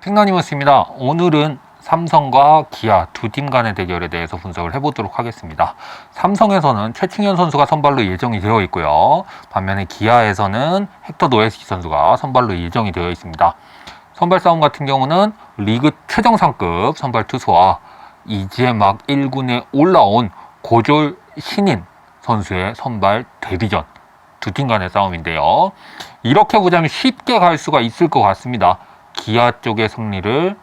핑나니머스입니다. 오늘은 삼성과 기아 두 팀 간의 대결에 대해서 분석을 해보도록 하겠습니다. 삼성에서는 최충현 선수가 선발로 예정이 되어 있고요. 반면에 기아에서는 헥터 노에스키 선수가 선발로 예정이 되어 있습니다. 선발 싸움 같은 경우는 리그 최정상급 선발 투수와 이제 막 1군에 올라온 고졸 신인 선수의 선발 데뷔전 두 팀 간의 싸움인데요. 이렇게 보자면 쉽게 갈 수가 있을 것 같습니다. 기아 쪽의 승리를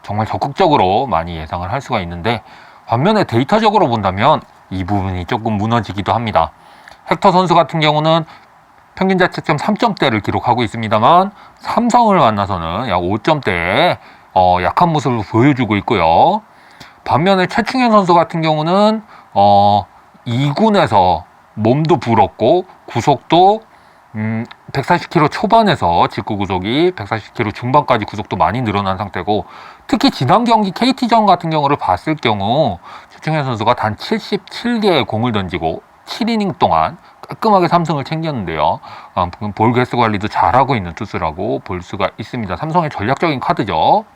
정말 적극적으로 많이 예상을 할 수가 있는데 반면에 데이터적으로 본다면 이 부분이 조금 무너지기도 합니다. 헥터 선수 같은 경우는 평균 자책점 3점대를 기록하고 있습니다만 삼성을 만나서는 약 5점대의 어, 약한 모습을 보여주고 있고요. 반면에 최충현 선수 같은 경우는 어, 2군에서 몸도 불었고 구속도 음, 140km 초반에서 직구 구속이 140km 중반까지 구속도 많이 늘어난 상태고 특히 지난 경기 KT전 같은 경우를 봤을 경우 최충현 선수가 단 77개의 공을 던지고 7이닝 동안 깔끔하게 삼성을 챙겼는데요. 아, 볼 개수 관리도 잘하고 있는 투수라고 볼 수가 있습니다. 삼성의 전략적인 카드죠.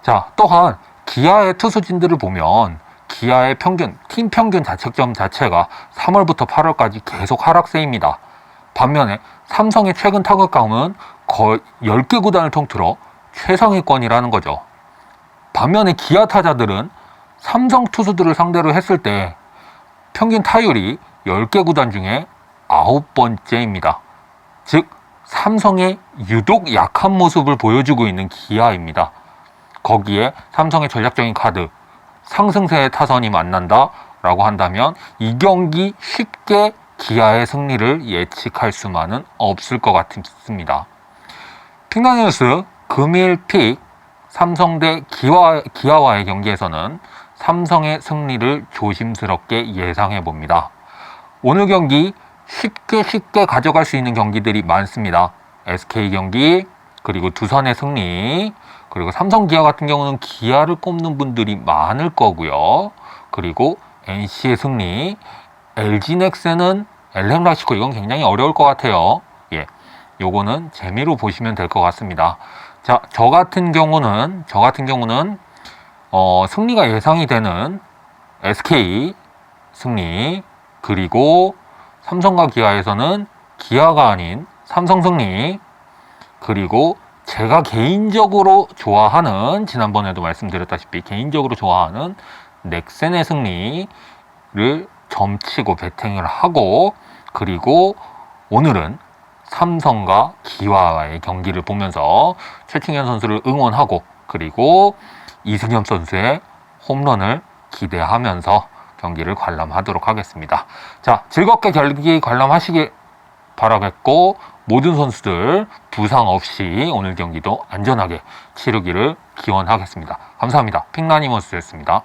자, 또한 기아의 투수진들을 보면 기아의 평균, 팀 평균 자책점 자체가 3월부터 8월까지 계속 하락세입니다. 반면에 삼성의 최근 타격감은 거의 10개 구단을 통틀어 최상위권이라는 거죠. 반면에 기아 타자들은 삼성 투수들을 상대로 했을 때 평균 타율이 10개 구단 중에 아홉 번째입니다. 즉, 삼성의 유독 약한 모습을 보여주고 있는 기아입니다. 거기에 삼성의 전략적인 카드, 상승세의 타선이 만난다 라고 한다면 이 경기 쉽게 기아의 승리를 예측할 수만은 없을 것 같습니다. 핑가뉴스 금일 픽 삼성 대 기아, 기아와의 경기에서는 삼성의 승리를 조심스럽게 예상해 봅니다. 오늘 경기 쉽게 쉽게 가져갈 수 있는 경기들이 많습니다. SK 경기, 그리고 두산의 승리, 그리고 삼성 기아 같은 경우는 기아를 꼽는 분들이 많을 거고요. 그리고 NC의 승리, LG 넥센은 엘렘 라시코 이건 굉장히 어려울 것 같아요. 예. 요거는 재미로 보시면 될 것 같습니다. 자, 저 같은 경우는 저 같은 경우는 어, 승리가 예상이 되는 SK 승리 그리고 삼성과 기아에서는 기아가 아닌 삼성 승리 그리고 제가 개인적으로 좋아하는 지난번에도 말씀드렸다시피 개인적으로 좋아하는 넥센의 승리를 점치고 베팅을 하고 그리고 오늘은 삼성과 기아와의 경기를 보면서 최충현 선수를 응원하고 그리고 이승엽 선수의 홈런을 기대하면서 경기를 관람하도록 하겠습니다. 자, 즐겁게 경기 관람하시길 바라겠고 모든 선수들 부상 없이 오늘 경기도 안전하게 치르기를 기원하겠습니다. 감사합니다. 핑라니머스였습니다.